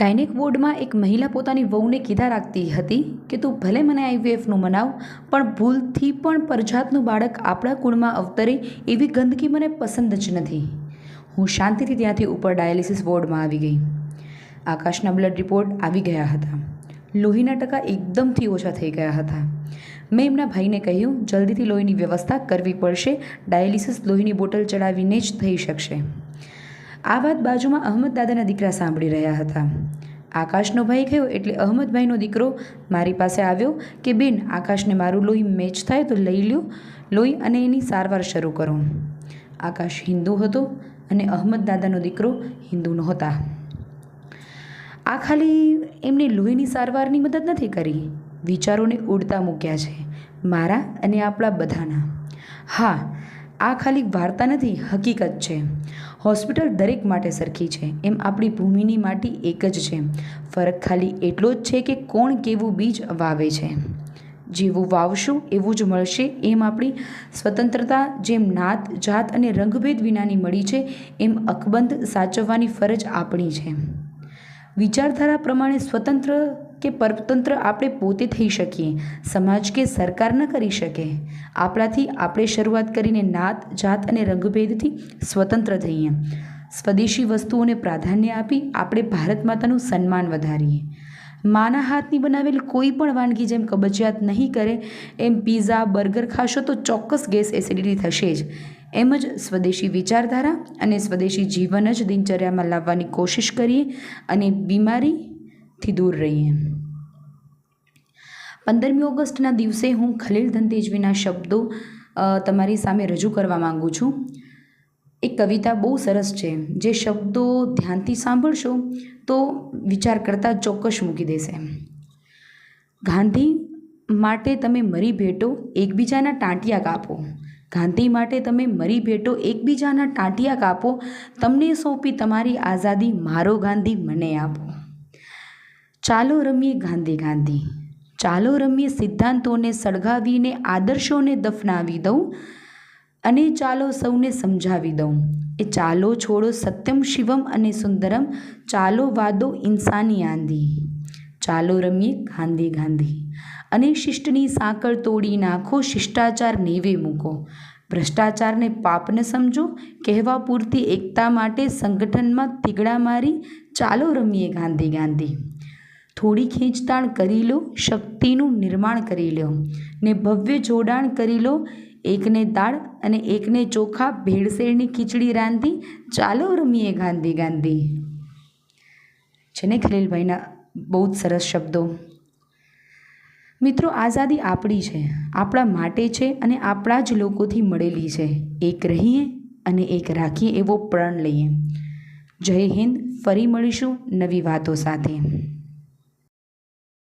Gynaec વોર્ડમાં એક મહિલા પોતાની વહુને કીધા રાખતી હતી કે, તું ભલે મને આઈવીએફનું મનાવ, પણ ભૂલથી પણ પરજાતનું બાળક આપણા કુળમાં અવતરે એવી ગંદકી મને પસંદ જ નથી. હું શાંતિથી ત્યાંથી ઉપર ડાયાલિસિસ વોર્ડમાં આવી ગઈ. આકાશના બ્લડ રિપોર્ટ આવી ગયા હતા. લોહીના ટકા એકદમથી ઓછા થઈ ગયા હતા. મેં એમના ભાઈને કહ્યું, જલ્દીથી લોહીની વ્યવસ્થા કરવી પડશે. ડાયાલિસિસ લોહીની બોટલ ચડાવીને જ થઈ શકશે. આ વાત બાજુમાં અહમદ દાદાના દીકરા સાંભળી રહ્યા હતા. આકાશનો ભાઈ ગયો એટલે અહમદભાઈનો દીકરો મારી પાસે આવ્યો કે, બેન, આકાશને મારું લોહી મેચ થાય તો લઈ લ્યો. લોહી અને એની સારવાર શરૂ કરો. આકાશ હિન્દુ હતો અને અહમદ દાદાનો દીકરો હિન્દુ નહોતા. આ ખાલી એમને લોહીની સારવારની મદદ નથી કરી. વિચારોને ઉડતા મૂક્યા છે મારા અને આપણા બધાના. હા આ ખાલી વાર્તા નથી, હકીકત છે. હોસ્પિટલ દરેક માટે સરખી છે. એમ આપણી ભૂમિની માટી એક જ છે. ફરક ખાલી એટલો જ છે કે કોણ કેવું બીજ વાવે છે. જેવું વાવશું, એવું જ મળશે, એમ આપણી સ્વતંત્રતા જેમ નાત, જાત અને રંગભેદ વિનાની મળી છે, એમ અકબંધ સાચવવાની ફરજ આપણી છે. વિચારધારા પ્રમાણે સ્વતંત્ર કે પરતંત્ર આપણે પોતે થઈ શકીએ, સમાજ કે સરકાર ન કરી શકે. આપણાથી આપણે શરૂઆત કરીને નાત, જાત અને રંગભેદથી સ્વતંત્ર થઈએ. સ્વદેશી વસ્તુઓને પ્રાધાન્ય આપી આપણે ભારત માતાનું સન્માન વધારીએ. માના હાથની બનાવેલ કોઈ પણ વાનગી જેમ કબજિયાત નહીં કરે, એમ પીઝા, બર્ગર ખાશો તો ચોક્કસ ગેસ એસિડિટી થશે જ. એમ જ સ્વદેશી વિચારધારા અને સ્વદેશી જીવન જ દિનચર્યામાં લાવવાની કોશિશ કરીએ અને બીમારીથી દૂર રહીએ. પંદરમી ઓગસ્ટના દિવસે હું ખલીલ ધનતેજવીના શબ્દો તમારી સામે રજૂ કરવા માંગુ છું. એક કવિતા બહુ સરસ છે. જે શબ્દો ધ્યાનથી સાંભળશો તો વિચાર કરતાં ચોક્કસ મૂકી દેશે. ગાંધી માટે તમે મરી ભેટો એકબીજાના ટાંટિયા કાપો. ગાંધી માટે તમે મરી ભેટો એકબીજાના ટાંટિયા કાપો. તમને સોંપી તમારી આઝાદી મારો ગાંધી મને આપો. ચાલો રમીએ ગાંધી ગાંધી. ચાલો રમીએ સિદ્ધાંતોને સળગાવીને, આદર્શોને દફનાવી દઉં અને ચાલો સૌને સમજાવી દઉં. એ ચાલો છોડો સત્યમ શિવમ અને સુંદરમ, ચાલો વાદો ઇન્સાની આંધી. ચાલો રમીએ ગાંધી ગાંધી. અને શિષ્ટની સાંકળ તોડી નાખો, શિષ્ટાચાર નેવે મૂકો. ભ્રષ્ટાચારને પાપને સમજો, કહેવા પૂરતી એકતા માટે સંગઠનમાં તીગડા મારી ચાલો રમીએ ગાંધી ગાંધી. થોડી ખેંચતાણ કરી લો, શક્તિનું નિર્માણ કરી લો. ને ભવ્ય જોડાણ કરી લો, એકને દાળ અને એકને ચોખા, ભેળસેળની ખીચડી રાંધી. ચાલો રમીએ ગાંધી ગાંધી. છે ને ખલીલભાઈના બહુ જ સરસ શબ્દો. મિત્રો, આઝાદી આપણી છે, આપણા માટે છે અને આપણા જ લોકોથી મળેલી છે. એક રહીએ અને એક રાખીએ એવો પ્રણ લઈએ. જય હિન્દ, ફરી મળીશું નવી વાતો સાથે.